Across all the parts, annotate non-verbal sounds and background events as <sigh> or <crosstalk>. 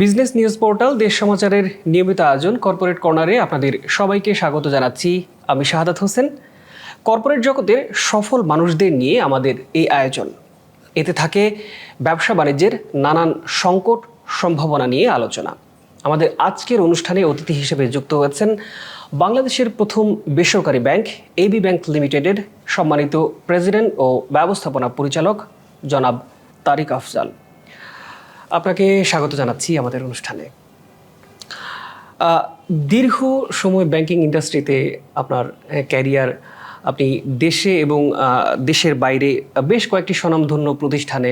Business news portal, দেশ সমাচারের নিয়মিত আয়োজন কর্পোরেট কর্নারে আপনাদের সবাইকে স্বাগত জানাচ্ছি। আমি শাহাদাত হোসেন। কর্পোরেট জগতের সফল মানুষদের নিয়ে আমাদের এই আয়োজন। এতে থাকে ব্যবসা বাণিজ্যের নানান সংকট, সম্ভাবনা নিয়ে আলোচনা। আমাদের আজকের অনুষ্ঠানে অতিথি হিসেবে যুক্ত হয়েছেন বাংলাদেশের প্রথম বেসরকারি ব্যাংক এবি ব্যাংক লিমিটেডের সম্মানিত প্রেসিডেন্ট ও ব্যবস্থাপনা পরিচালক জনাব তারিক আফজাল। আপনাকে স্বাগত জানাচ্ছি আমাদের অনুষ্ঠানে। দীর্ঘ সময় ব্যাংকিং ইন্ডাস্ট্রিতে আপনার ক্যারিয়ার আপনি দেশে এবং দেশের বাইরে বেশ কয়েকটি স্বনামধন্য প্রতিষ্ঠানে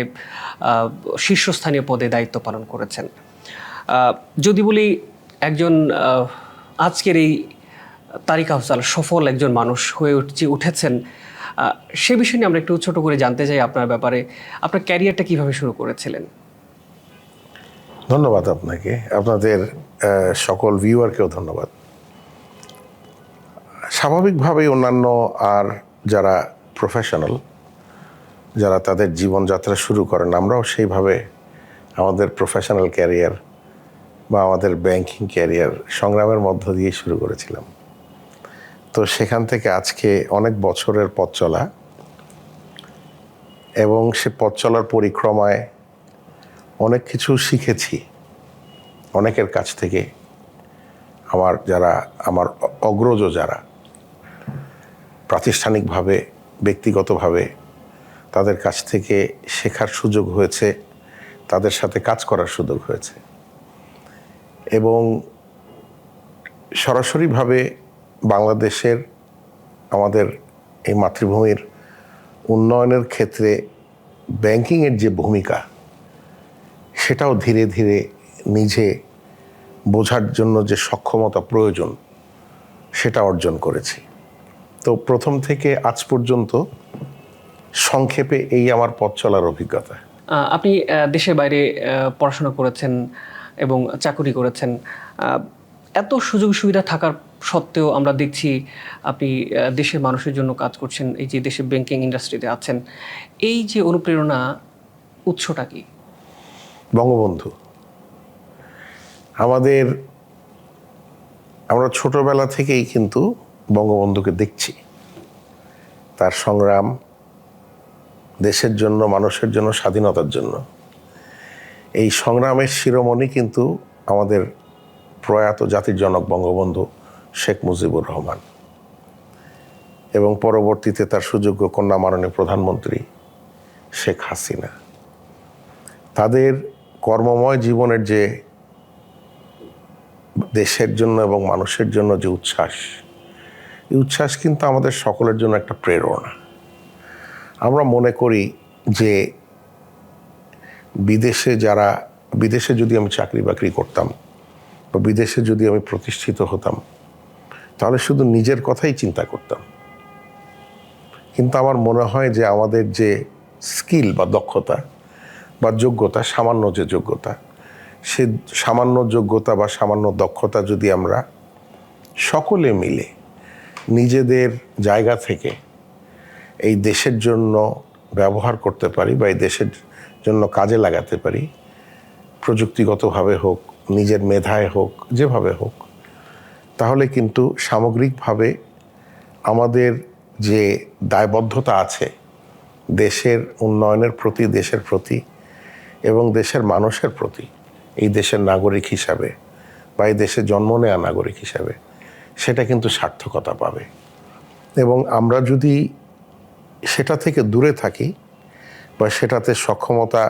শীর্ষস্থানীয় পদে দায়িত্ব পালন করেছেন। যদি বলি একজন আজকের এই তারিক আফজাল সফল একজন মানুষ হয়ে উঠছে উঠেছেন সে বিষয় নিয়ে আমরা একটু ছোট করে জানতে চাই আপনার ব্যাপারে। আপনার ক্যারিয়ারটা কীভাবে শুরু করেছিলেন? ধন্যবাদ আপনাকে। আপনাদের সকল ভিউয়ারকেও ধন্যবাদ। স্বাভাবিকভাবেই অন্যান্য আর যারা প্রফেশনাল যারা তাদের জীবনযাত্রা শুরু করেন, আমরাও সেইভাবে আমাদের প্রফেশনাল ক্যারিয়ার বা আমাদের ব্যাংকিং ক্যারিয়ার সংগ্রামের মধ্য দিয়ে শুরু করেছিলাম। তো সেখান থেকে আজকে অনেক বছরের পথ চলা এবং সে পথ চলার পরিক্রমায় অনেক কিছু শিখেছি। অনেকের কাছ থেকে আমার যারা, আমার অগ্রজ যারা প্রাতিষ্ঠানিকভাবে, ব্যক্তিগতভাবে তাদের কাছ থেকে শেখার সুযোগ হয়েছে, তাদের সাথে কাজ করার সুযোগ হয়েছে। এবং সরাসরিভাবে বাংলাদেশের আমাদের এই মাতৃভূমির উন্নয়নের ক্ষেত্রে ব্যাংকিংয়ের যে ভূমিকা, সেটাও ধীরে ধীরে নিজে বোঝার জন্য যে সক্ষমতা প্রয়োজন, সেটা অর্জন করেছি। তো প্রথম থেকে আজ পর্যন্ত সংক্ষেপে এই আমার পথ চলার অভিজ্ঞতা। আপনি দেশের বাইরে পড়াশোনা করেছেন এবং চাকুরি করেছেন। এত সুযোগ সুবিধা থাকার সত্ত্বেও আমরা দেখছি আপনি দেশের মানুষের জন্য কাজ করছেন, এই যে দেশের ব্যাংকিং ইন্ডাস্ট্রিতে আছেন। এই যে অনুপ্রেরণা উৎসটা কি? বঙ্গবন্ধু, আমাদের, আমরা ছোটবেলা থেকেই কিন্তু বঙ্গবন্ধুকে দেখছি। তার সংগ্রাম দেশের জন্য, মানুষের জন্য, স্বাধীনতার জন্য। এই সংগ্রামের শিরোমণি কিন্তু আমাদের প্রয়াত জাতির জনক বঙ্গবন্ধু শেখ মুজিবুর রহমান। এবং পরবর্তীতে তার সুযোগ্য কন্যা মাননীয় প্রধানমন্ত্রী শেখ হাসিনা। তাদের কর্মময় জীবনের যে দেশের জন্য এবং মানুষের জন্য যে উচ্ছ্বাস, এই উচ্ছ্বাস কিন্তু আমাদের সকলের জন্য একটা প্রেরণা। আমরা মনে করি যে বিদেশে যারা, বিদেশে যদি আমি চাকরি বাকরি করতাম বা বিদেশে যদি আমি প্রতিষ্ঠিত হতাম, তাহলে শুধু নিজের কথাই চিন্তা করতাম। কিন্তু আমার মনে হয় যে আমাদের যে স্কিল বা দক্ষতা বা যোগ্যতা, সামান্য যে যোগ্যতা, সে সামান্য যোগ্যতা বা সামান্য দক্ষতা যদি আমরা সকলে মিলে নিজেদের জায়গা থেকে এই দেশের জন্য ব্যবহার করতে পারি বা এই দেশের জন্য কাজে লাগাতে পারি। প্রযুক্তিগতভাবে হোক, নিজের মেধায় হোক, যেভাবে হোক। তাহলে কিন্তু সামগ্রিকভাবে আমাদের যে দায়বদ্ধতা আছে দেশের উন্নয়নের প্রতি, দেশের প্রতি এবং দেশের মানুষের প্রতি, এই দেশের নাগরিক হিসাবে বা এই দেশে জন্ম নেওয়া নাগরিক হিসাবে, সেটা কিন্তু সার্থকতা পাবে। এবং আমরা যদি সেটা থেকে দূরে থাকি বা সেটাতে সক্ষমতা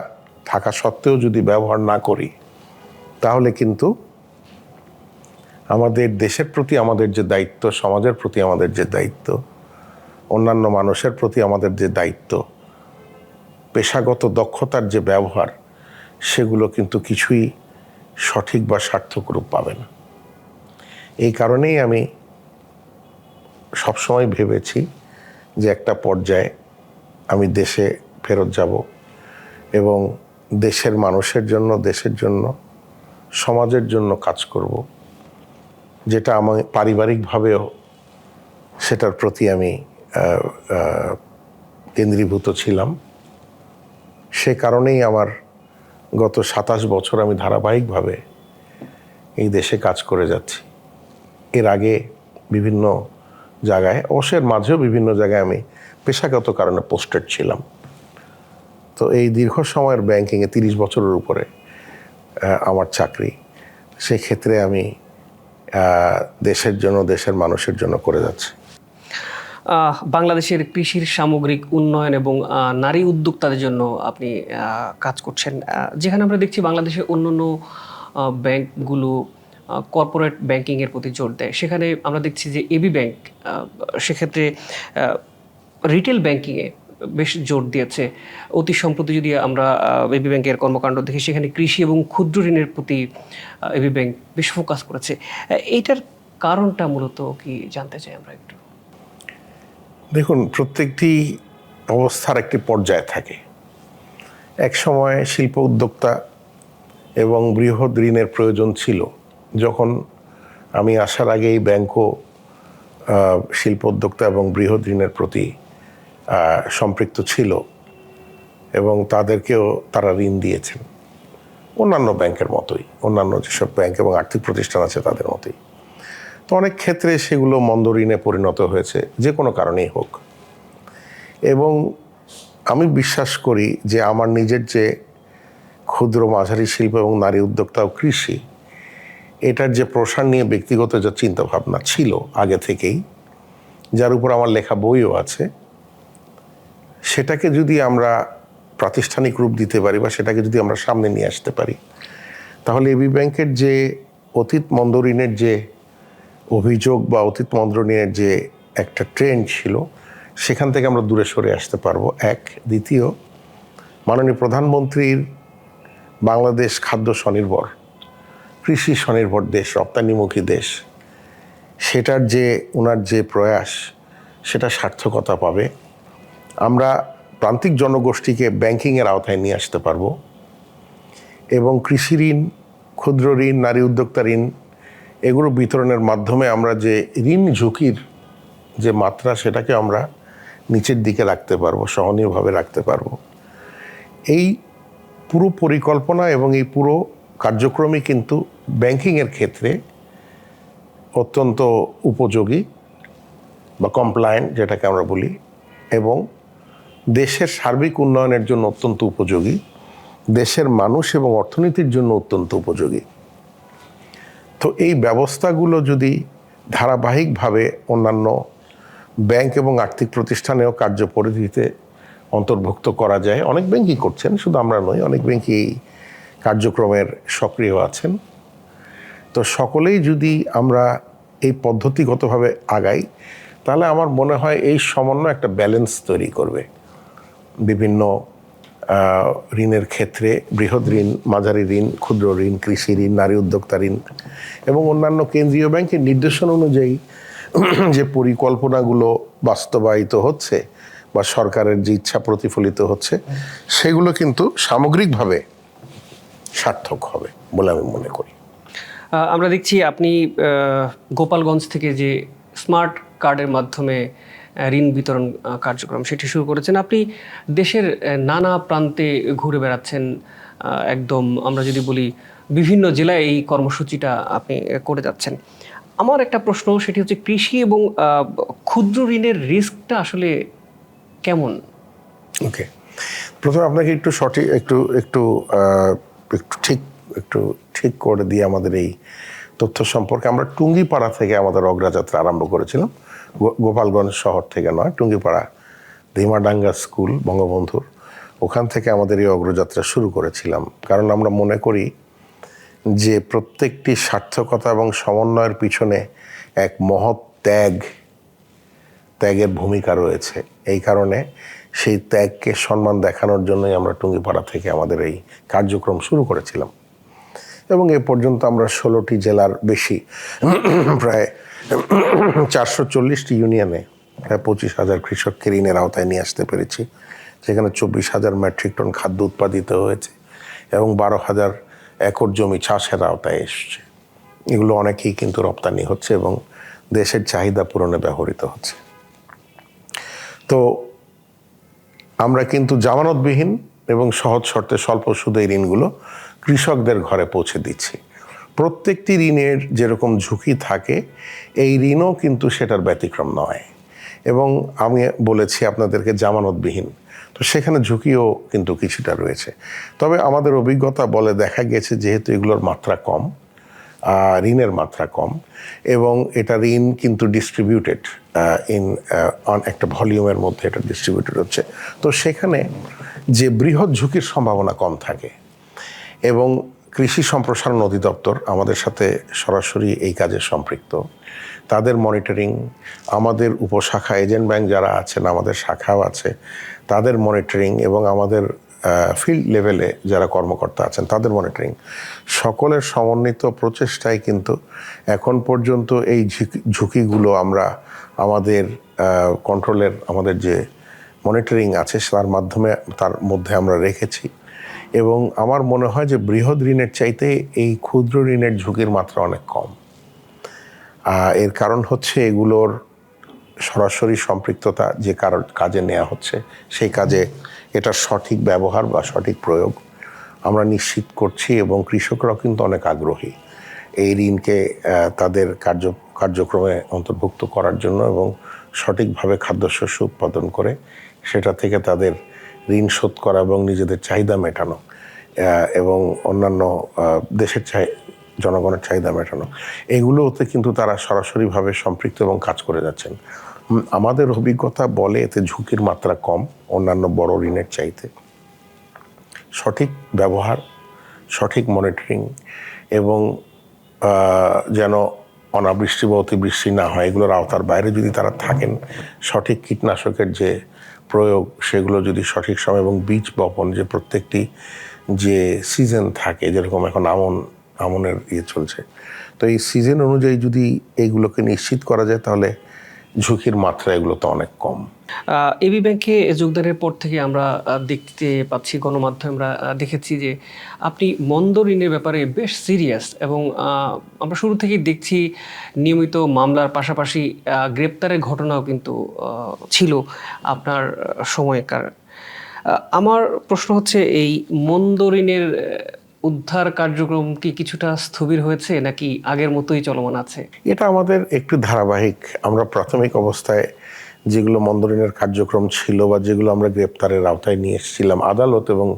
থাকা সত্ত্বেও যদি ব্যবহার না করি, তাহলে কিন্তু আমাদের দেশের প্রতি আমাদের যে দায়িত্ব, সমাজের প্রতি আমাদের যে দায়িত্ব, অন্যান্য মানুষের প্রতি আমাদের যে দায়িত্ব, পেশাগত দক্ষতার যে ব্যবহার, সেগুলো কিন্তু কিছুই সঠিক বা সার্থক রূপ পাবে না। এই কারণেই আমি সবসময় ভেবেছি যে একটা পর্যায়ে আমি দেশে ফেরত যাব এবং দেশের মানুষের জন্য, দেশের জন্য, সমাজের জন্য কাজ করব। যেটা আমি পারিবারিকভাবেও সেটার প্রতি আমি কেন্দ্রীভূত ছিলাম। সে কারণেই আমার গত সাতাশ বছর আমি ধারাবাহিকভাবে এই দেশে কাজ করে যাচ্ছি। এর আগে বিভিন্ন জায়গায় অবশ্যের মাঝেও বিভিন্ন জায়গায় আমি পেশাগত কারণে পোস্টেড ছিলাম। তো এই দীর্ঘ সময়ের ব্যাংকিংয়ে তিরিশ বছরের উপরে আমার চাকরি সেক্ষেত্রে আমি দেশের জন্য দেশের মানুষের জন্য করে যাচ্ছি। বাংলাদেশের কৃষির সামগ্রিক উন্নয়ন এবং নারী উদ্যোক্তাদের জন্য আপনি কাজ করছেন। যেখানে আমরা দেখছি বাংলাদেশের আহ, ব্যাংকগুলো কর্পোরেট ব্যাংকিংয়ের প্রতি জোর দেয়। সেখানে আমরা দেখছি যে এবি ব্যাংক সেক্ষেত্রে রিটেল ব্যাংকিংয়ে বেশ জোর দিয়েছে। অতি সম্প্রতি যদি আমরা এবি ব্যাংকের কর্মকাণ্ড দেখি, সেখানে কৃষি এবং ক্ষুদ্র ঋণের প্রতি এবি ব্যাংক বেশ ফোকাস করেছে। এইটার কারণটা মূলত কি জানতে চাই আমরা একটু? দেখুন, প্রত্যেকটি অবস্থার একটি পর্যায় থাকে। এক সময় শিল্প উদ্যোক্তা এবং বৃহৎ ঋণের প্রয়োজন ছিল। যখন আমি আসার আগেই ব্যাংকও শিল্প উদ্যোক্তা এবং বৃহৎ ঋণের প্রতি সম্পৃক্ত ছিল এবং তাদেরকেও তারা ঋণ দিয়েছেন। অন্যান্য ব্যাংকের মতোই, অন্যান্য যেসব ব্যাংক এবং আর্থিক প্রতিষ্ঠান আছে তাদের মতোই। তো অনেক ক্ষেত্রে সেগুলো মন্দ ঋণে পরিণত হয়েছে, যে কোনো কারণেই হোক। এবং আমি বিশ্বাস করি যে আমার নিজের যে ক্ষুদ্র মাঝারি শিল্প এবং নারী উদ্যোক্তা ও কৃষি, এটার যে প্রসার নিয়ে ব্যক্তিগত যে চিন্তাভাবনা ছিল আগে থেকেই, যার উপর আমার লেখা বইও আছে সেটাকে যদি আমরা প্রাতিষ্ঠানিক রূপ দিতে পারি বা সেটাকে যদি আমরা সামনে নিয়ে আসতে পারি, তাহলে এবি ব্যাংকের যে অতীত মন্দ ঋণের যে অভিযোগ বা অতীত মন্ত্রণীয়ের যে একটা ট্রেন্ড ছিল, সেখান থেকে আমরা দূরে সরে আসতে পারব। এক। দ্বিতীয়, মাননীয় প্রধানমন্ত্রীর বাংলাদেশ খাদ্য স্বনির্ভর, কৃষি স্বনির্ভর দেশ, রপ্তানিমুখী দেশ, সেটার যে ওনার যে প্রয়াস, সেটা সার্থকতা পাবে। আমরা প্রান্তিক জনগোষ্ঠীকে ব্যাংকিংয়ের আওতায় নিয়ে আসতে পারব এবং কৃষি ঋণ, ক্ষুদ্র ঋণ, নারী উদ্যোক্তা ঋণ এগুলো বিতরণের মাধ্যমে আমরা যে ঋণ ঝুঁকির যে মাত্রা সেটাকে আমরা নিচের দিকে রাখতে পারব, সহনীয়ভাবে রাখতে পারব। এই পুরো পরিকল্পনা এবং এই পুরো কার্যক্রমই কিন্তু ব্যাংকিংয়ের ক্ষেত্রে অত্যন্ত উপযোগী বা কমপ্লায়েন্ট যেটাকে আমরা বলি এবং দেশের সার্বিক উন্নয়নের জন্য অত্যন্ত উপযোগী, দেশের মানুষ এবং অর্থনীতির জন্য অত্যন্ত উপযোগী। তো এই ব্যবস্থাগুলো যদি ধারাবাহিকভাবে অন্যান্য ব্যাংক এবং আর্থিক প্রতিষ্ঠানেও কার্য কার্যপরিধিতে অন্তর্ভুক্ত করা যায়, অনেক ব্যাংকই করছেন, শুধু আমরা নই, অনেক ব্যাংকই কার্যক্রমের সক্রিয় আছেন। তো সকলেই যদি আমরা এই পদ্ধতিগতভাবে আগাই, তাহলে আমার মনে হয় এই সমন্বয় একটা ব্যালেন্স তৈরি করবে। বিভিন্ন ঋণের ক্ষেত্রে বৃহৎ ঋণ, মাঝারি ঋণ, ক্ষুদ্র ঋণ, কৃষি ঋণ, নারী উদ্যোক্তা ঋণ এবং অন্যান্য কেন্দ্রীয় ব্যাংকের নির্দেশনা অনুযায়ী <clears throat> যে পরিকল্পনাগুলো বাস্তবায়িত হচ্ছে বা সরকারের যে ইচ্ছা প্রতিফলিত হচ্ছে, সেগুলো কিন্তু সামগ্রিকভাবে সার্থক হবে বলে আমি মনে করি। আমরা দেখছি আপনি গোপালগঞ্জ থেকে যে স্মার্ট কার্ডের মাধ্যমে ঋণ বিতরণ কার্যক্রম সেটি শুরু করেছেন। আপনি দেশের নানা প্রান্তে ঘুরে বেড়াচ্ছেন একদম আমরা যদি বলি বিভিন্ন জেলায় এই কর্মসূচিটা আপনি করে যাচ্ছেন। আমার একটা প্রশ্ন, সেটি হচ্ছে কৃষি এবং ক্ষুদ্র ঋণের রিস্কটা আসলে কেমন? ওকে। প্রথমে আপনাকে একটু সঠিক, একটু একটু একটু ঠিক একটু ঠিক করে দিয়ে আমাদের এই তথ্য সম্পর্কে আমরা টুঙ্গিপাড়া থেকে আমাদের অগ্রযাত্রা আরম্ভ করেছিলাম। গোপালগঞ্জ শহর থেকে নয়, টুঙ্গিপাড়া ধিমাডাঙ্গা স্কুল, বঙ্গবন্ধুর। ওখান থেকে আমাদের এই অগ্রযাত্রা শুরু করেছিলাম। কারণ আমরা মনে করি যে প্রত্যেকটি সার্থকতা এবং সমন্বয়ের পিছনে এক মহৎ ত্যাগ, ত্যাগের ভূমিকা রয়েছে। এই কারণে সেই ত্যাগকে সম্মান দেখানোর জন্যই আমরা টুঙ্গিপাড়া থেকে আমাদের এই কার্যক্রম শুরু করেছিলাম। এবং এ পর্যন্ত আমরা ষোলোটি জেলার বেশি, প্রায় চারশো চল্লিশটি ইউনিয়নে প্রায় পঁচিশ হাজার কৃষককে ঋণের আওতায় নিয়ে আসতে পেরেছি, যেখানে চব্বিশ হাজার মেট্রিক টন খাদ্য উৎপাদিত হয়েছে এবং বারো হাজার একর জমি চাষের আওতায় এসছে। এগুলো অনেকেই কিন্তু রপ্তানি হচ্ছে এবং দেশের চাহিদা পূরণে ব্যবহৃত হচ্ছে। তো আমরা কিন্তু জামানতবিহীন এবং সহজ শর্তে স্বল্প সুদে ঋণগুলো কৃষকদের ঘরে পৌঁছে দিচ্ছি। প্রত্যেকটি ঋণের যেরকম ঝুঁকি থাকে, এই ঋণও কিন্তু সেটার ব্যতিক্রম নয়। এবং আমি বলেছি আপনাদেরকে জামানতবিহীন, তো সেখানে ঝুঁকিও কিন্তু কিছুটা রয়েছে। তবে আমাদের অভিজ্ঞতা বলে দেখা গেছে যেহেতু এগুলোর মাত্রা কম ঋণের মাত্রা কম, এবং এটা ঋণ কিন্তু ডিস্ট্রিবিউটেড ইন অন একটা ভলিউমের মধ্যে এটা ডিস্ট্রিবিউটেড হচ্ছে। তো সেখানে যে বৃহৎ ঝুঁকির সম্ভাবনা কম থাকে, এবং কৃষি সম্প্রসারণ অধিদপ্তর আমাদের সাথে সরাসরি এই কাজে সম্পৃক্ত। তাদের মনিটরিং, আমাদের উপশাখা এজেন্ট ব্যাংক যারা আছেন, আমাদের শাখাও আছে, তাদের মনিটরিং এবং আমাদের ফিল্ড লেভেলে যারা কর্মকর্তা আছেন, তাদের মনিটরিং। সকলের সমন্বিত প্রচেষ্টায় কিন্তু এখন পর্যন্ত এই ঝুঁকি- ঝুঁকিগুলো আমরা আমাদের কন্ট্রোলের আমাদের যে মনিটরিং আছে, তার মাধ্যমে, তার মধ্যে আমরা রেখেছি। এবং আমার মনে হয় যে বৃহৎ ঋণের চাইতে এই ক্ষুদ্র ঋণের ঝুঁকির মাত্রা অনেক কম। এর কারণ হচ্ছে এগুলোর সরাসরি সম্পৃক্ততা যে কারণ কাজে নেওয়া হচ্ছে, সেই কাজে এটার সঠিক ব্যবহার বা সঠিক প্রয়োগ আমরা নিশ্চিত করছি এবং কৃষকরাও কিন্তু অনেক আগ্রহী এই ঋণকে তাদের কার্য, কার্যক্রমে অন্তর্ভুক্ত করার জন্য এবং সঠিকভাবে খাদ্যশস্য উৎপাদন করে সেটা থেকে তাদের ঋণ শোধ করা এবং নিজেদের চাহিদা মেটানো এবং অন্যান্য দেশের চাই জনগণের চাহিদা মেটানো, এগুলোতে কিন্তু তারা সরাসরিভাবে সম্পৃক্ত এবং কাজ করে যাচ্ছেন। আমাদের অভিজ্ঞতা বলে এতে ঝুঁকির মাত্রা কম অন্যান্য বড় ঋণের চাইতে। সঠিক ব্যবহার, সঠিক মনিটরিং এবং যেন অনাবৃষ্টি বা অতিবৃষ্টি না হয়, এগুলোর আওতার বাইরে যদি তারা থাকেন, সঠিক কীটনাশকের যে প্রয়োগ, সেগুলো যদি সঠিক সময় এবং বীজ বপন যে প্রত্যেকটি যে সিজন থাকে, যেরকম এখন আমন, আমনের ইয়ে চলছে। তো এই সিজন অনুযায়ী যদি এইগুলোকে নিশ্চিত করা যায়, তাহলে ঝুঁকির মাত্রা এগুলো তো অনেক কম। এবি ব্যাংকে যোগদানের পর থেকে আমরা দেখতে পাচ্ছি, গণমাধ্যমে আমরা দেখেছি যে আপনি মন্দ ঋণের ব্যাপারে বেশ সিরিয়াস এবং আমরা শুরু থেকেই দেখছি নিয়মিত মামলার পাশাপাশি গ্রেপ্তারের ঘটনাও কিন্তু ছিল আপনার সময়কার। আমার প্রশ্ন হচ্ছে, এই মন্দ ঋণের উদ্ধার কার্যক্রম কি কিছুটা স্থবির হয়েছে নাকি আগের মতোই চলমান আছে? এটা আমাদের একটু ধারাবাহিক। আমরা প্রাথমিক অবস্থায় যেগুলো মন্দরিনের কার্যক্রম ছিল বা যেগুলো আমরা গ্রেপ্তারের আওতায় নিয়ে এসেছিলাম আদালত এবং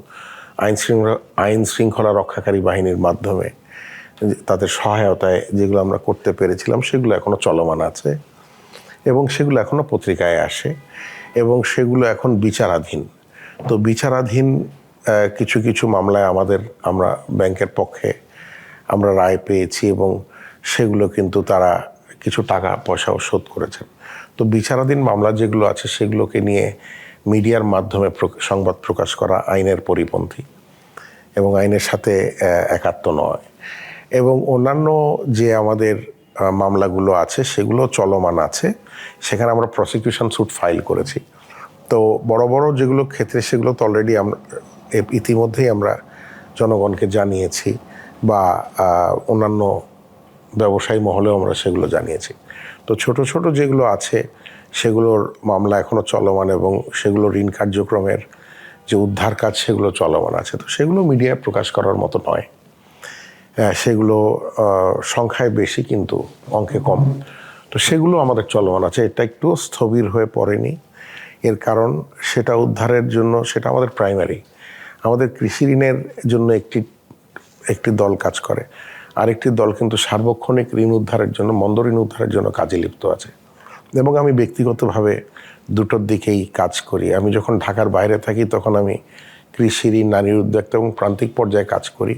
আইন শৃঙ্খলা আইন শৃঙ্খলা রক্ষাকারী বাহিনীর মাধ্যমে তাদের সহায়তায় যেগুলো আমরা করতে পেরেছিলাম, সেগুলো এখনও চলমান আছে এবং সেগুলো এখনও পত্রিকায় আসে এবং সেগুলো এখন বিচারাধীন। তো বিচারাধীন কিছু কিছু মামলায় আমাদের, আমরা ব্যাংকের পক্ষে আমরা রায় পেয়েছি এবং সেগুলো কিন্তু তারা কিছু টাকা, পয়সাও শোধ করেছেন। তো বিচারাধীন মামলা যেগুলো আছে সেগুলোকে নিয়ে মিডিয়ার মাধ্যমে সংবাদ প্রকাশ করা আইনের পরিপন্থী এবং আইনের সাথে একাত্ম নয়। এবং অন্যান্য যে আমাদের মামলাগুলো আছে সেগুলো চলমান আছে। সেখানে আমরা প্রসিকিউশন স্যুট ফাইল করেছি। তো বড় বড় যেগুলো ক্ষেত্রে সেগুলো তো অলরেডি আমরা ইতিমধ্যেই আমরা জনগণকে জানিয়েছি বা অন্যান্য ব্যবসায়ী মহলেও আমরা সেগুলো জানিয়েছি। তো ছোট ছোট যেগুলো আছে, সেগুলোর মামলা এখনও চলমান এবং সেগুলো ঋণ কার্যক্রমের যে উদ্ধার কাজ, সেগুলো চলমান আছে। তো সেগুলো মিডিয়ায় প্রকাশ করার মতো নয়। সেগুলো সংখ্যায় বেশি কিন্তু অঙ্কে কম। তো সেগুলো আমাদের চলমান আছে। এটা একটু স্থবির হয়ে পড়েনি। এর কারণ, সেটা উদ্ধারের জন্য, সেটা আমাদের প্রাইমারি আমাদের কৃষি ঋণের জন্য একটি একটি দল কাজ করে। আরেকটি দল কিন্তু সার্বক্ষণিক ঋণ উদ্ধারের জন্য, মন্দ ঋণ উদ্ধারের জন্য কাজে লিপ্ত আছে। এবং আমি ব্যক্তিগতভাবে দুটোর দিকেই কাজ করি। আমি যখন ঢাকার বাইরে থাকি, তখন আমি কৃষি ঋণ নারীর উদ্যোক্তা এবং প্রান্তিক পর্যায়ে কাজ করি।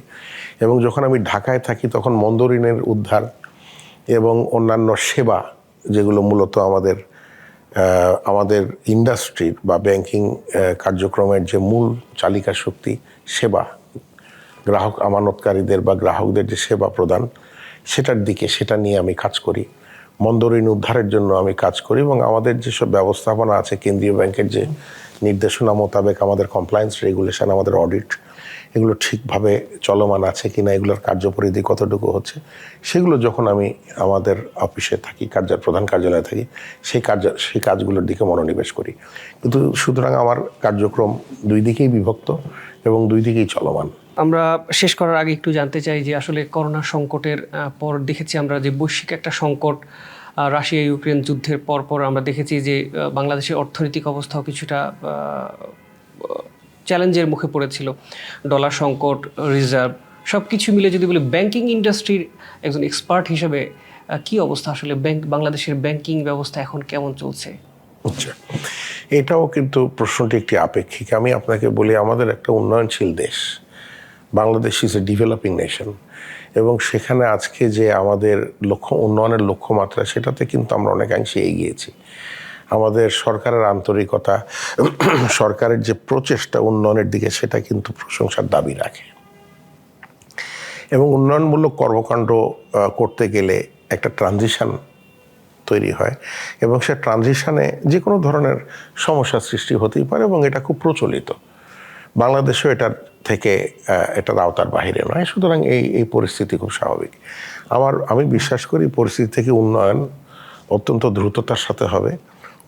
এবং যখন আমি ঢাকায় থাকি, তখন মন্দ ঋণের উদ্ধার এবং অন্যান্য সেবা, যেগুলো মূলত আমাদের আমাদের ইন্ডাস্ট্রির বা ব্যাংকিং কার্যক্রমের যে মূল চালিকা শক্তি, সেবা, গ্রাহক আমানতকারীদের বা গ্রাহকদের যে সেবা প্রদান, সেটার দিকে সেটা নিয়ে আমি কাজ করি। মন্দ ঋণ উদ্ধারের জন্য আমি কাজ করি এবং আমাদের যেসব ব্যবস্থাপনা আছে, কেন্দ্রীয় ব্যাংকের যে নির্দেশনা মোতাবেক আমাদের কমপ্লায়েন্স রেগুলেশন আমাদের অডিট এগুলো ঠিকভাবে চলমান আছে কি না এগুলোর কার্যপরিধি কতটুকু হচ্ছে, সেগুলো যখন আমি আমাদের অফিসে থাকি, কার্য, প্রধান কার্যালয়ে থাকি, সেই কার্য, সেই কাজগুলোর দিকে মনোনিবেশ করি। কিন্তু সুতরাং আমার কার্যক্রম দুই দিকেই বিভক্ত এবং দুই দিকেই চলমান। আমরা শেষ করার আগে একটু জানতে চাই যে আসলে করোনা সংকটের পর দেখেছি আমরা যে বৈশ্বিক একটা সংকট রাশিয়া ইউক্রেন যুদ্ধের পর পর আমরা দেখেছি যে বাংলাদেশের অর্থনৈতিক অবস্থাও কিছুটা চ্যালেঞ্জের মুখে পড়েছিল। ডলার সংকট, রিজার্ভ সব কিছু মিলে যদি বলি ব্যাংকিং ইন্ডাস্ট্রির একজন এক্সপার্ট হিসেবে কি অবস্থা? আসলে ব্যাংক বাংলাদেশের ব্যাংকিং ব্যবস্থা এখন কেমন চলছে? আচ্ছা এটাও কিন্তু প্রশ্নটি একটি আপেক্ষিক। আমি আপনাকে বলি, আমাদের একটা উন্নয়নশীল দেশ। Bangladesh is a developing nation এবং সেখানে আজকে যে আমাদের লক্ষ্য, উন্নয়নের লক্ষ্যমাত্রা, সেটাতে কিন্তু আমরা অনেকাংশে এগিয়েছি। আমাদের সরকারের আন্তরিকতা, সরকারের যে প্রচেষ্টা উন্নয়নের দিকে, সেটা কিন্তু প্রশংসার দাবি রাখে। এবং উন্নয়নমূলক কর্মকাণ্ড করতে গেলে একটা ট্রানজিশান তৈরি হয় এবং সে ট্রানজিশানে যে কোনো ধরনের সমস্যা সৃষ্টি হতেই পারে এবং এটা খুব প্রচলিত। বাংলাদেশও এটার থেকে এটার আওতার বাইরে নয়। সুতরাং এই এই পরিস্থিতি খুব স্বাভাবিক। আমার, আমি বিশ্বাস করি পরিস্থিতি থেকে উন্নয়ন অত্যন্ত দ্রুততার সাথে হবে।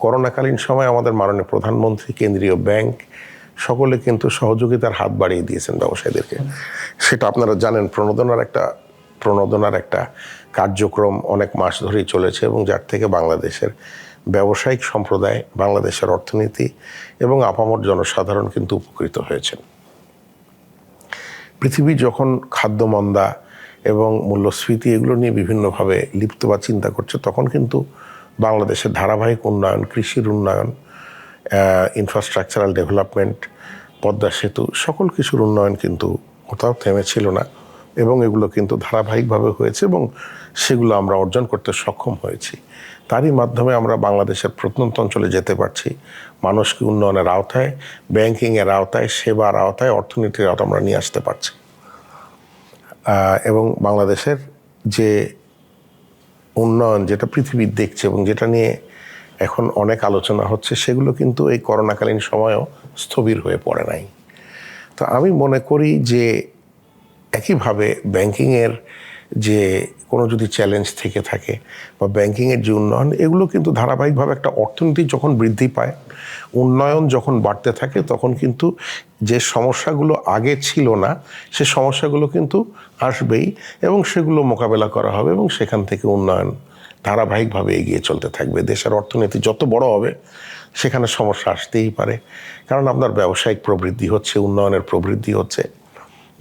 করোনাকালীন সময় আমাদের মাননীয় প্রধানমন্ত্রী, কেন্দ্রীয় ব্যাংক সকলে কিন্তু সহযোগিতার হাত বাড়িয়ে দিয়েছেন ব্যবসায়ীদেরকে। সেটা আপনারা জানেন, প্রণোদনার একটা প্রণোদনার একটা কার্যক্রম অনেক মাস ধরেই চলেছে এবং যার থেকে বাংলাদেশের ব্যবসায়িক সম্প্রদায়, বাংলাদেশের অর্থনীতি এবং আপামর জনসাধারণ কিন্তু উপকৃত হয়েছেন। পৃথিবী যখন খাদ্যমন্দা এবং মূল্যস্ফীতি এগুলো নিয়ে বিভিন্নভাবে লিপ্ত বা চিন্তা করছে, তখন কিন্তু বাংলাদেশের ধারাবাহিক উন্নয়ন, কৃষির উন্নয়ন ইনফ্রাস্ট্রাকচারাল ডেভেলপমেন্ট পদ্মা সেতু, সকল কিছুর উন্নয়ন কিন্তু কোথাও থেমেছিল না এবং এগুলো কিন্তু ধারাবাহিকভাবে হয়েছে এবং সেগুলো আমরা অর্জন করতে সক্ষম হয়েছি। তারই মাধ্যমে আমরা বাংলাদেশের প্রত্যন্ত অঞ্চলে যেতে পারছি। মানুষকে উন্নয়নের আওতায়, ব্যাংকিংয়ের আওতায়, সেবার আওতায়, অর্থনীতির আওতায় আমরা নিয়ে আসতে পারছি। এবং বাংলাদেশের যে উন্নয়ন যেটা পৃথিবী দেখছে এবং যেটা নিয়ে এখন অনেক আলোচনা হচ্ছে, সেগুলো কিন্তু এই করোনাকালীন সময়েও স্থবির হয়ে পড়ে নাই। তো আমি মনে করি যে একইভাবে ব্যাংকিংয়ের যে কোনো যদি চ্যালেঞ্জ থেকে থাকে বা ব্যাংকিংয়ের যে উন্নয়ন, এগুলো কিন্তু ধারাবাহিকভাবে একটা অর্থনীতি যখন বৃদ্ধি পায়, উন্নয়ন যখন বাড়তে থাকে, তখন কিন্তু যে সমস্যাগুলো আগে ছিল না, সে সমস্যাগুলো কিন্তু আসবেই এবং সেগুলো মোকাবেলা করা হবে এবং সেখান থেকে উন্নয়ন ধারাবাহিকভাবে এগিয়ে চলতে থাকবে। দেশের অর্থনীতি যত বড় হবে, সেখানে সমস্যা আসতেই পারে। কারণ আপনার ব্যবসায়িক প্রবৃদ্ধি হচ্ছে, উন্নয়নের প্রবৃদ্ধি হচ্ছে।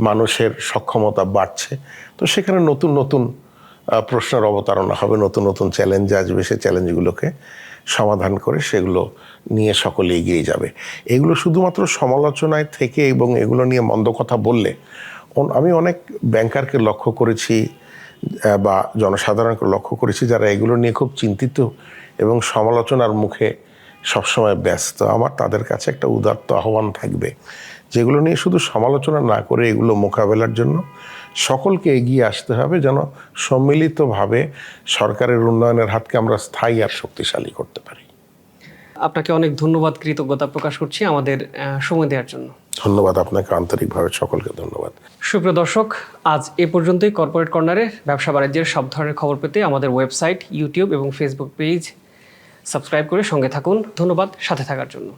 মানুষের সক্ষমতা বাড়ছে। তো সেখানে নতুন নতুন প্রশ্নের অবতারণা হবে, নতুন নতুন চ্যালেঞ্জ আসবে সে চ্যালেঞ্জগুলোকে সমাধান করে সেগুলো নিয়ে সকলে এগিয়ে যাবে। এগুলো শুধুমাত্র সমালোচনায় থেকে এবং এগুলো নিয়ে মন্দ কথা বললে আমি অনেক ব্যাংকারকে লক্ষ্য করেছি বা জনসাধারণকে লক্ষ্য করেছি যারা এগুলো নিয়ে খুব চিন্তিত এবং সমালোচনার মুখে সবসময় ব্যস্ত। আমার তাদের কাছে একটা উদাত্ত আহ্বান থাকবে যেগুলো নিয়ে শুধু সমালোচনা না করে এগুলো মোকাবেলার জন্য সকলকে এগিয়ে আসতে হবে যেন সম্মিলিতভাবে সরকারের উন্নয়নের হাতকে আমরা স্থায়ী আর শক্তিশালী করতে পারি। আপনাকে অনেক ধন্যবাদ কৃতজ্ঞতা প্রকাশ করছি আমাদের সময় দেওয়ার জন্য। ধন্যবাদ আপনাকে আন্তরিকভাবে সকলকে ধন্যবাদ। সুপ্রিয় দর্শক আজ এ পর্যন্তই। কর্পোরেট কর্নারে ব্যবসা বাণিজ্যের সব ধরনের খবর পেতে আমাদের ওয়েবসাইট ইউটিউব এবং ফেসবুক পেজ সাবস্ক্রাইব করে সঙ্গে থাকুন। ধন্যবাদ সাথে থাকার জন্য।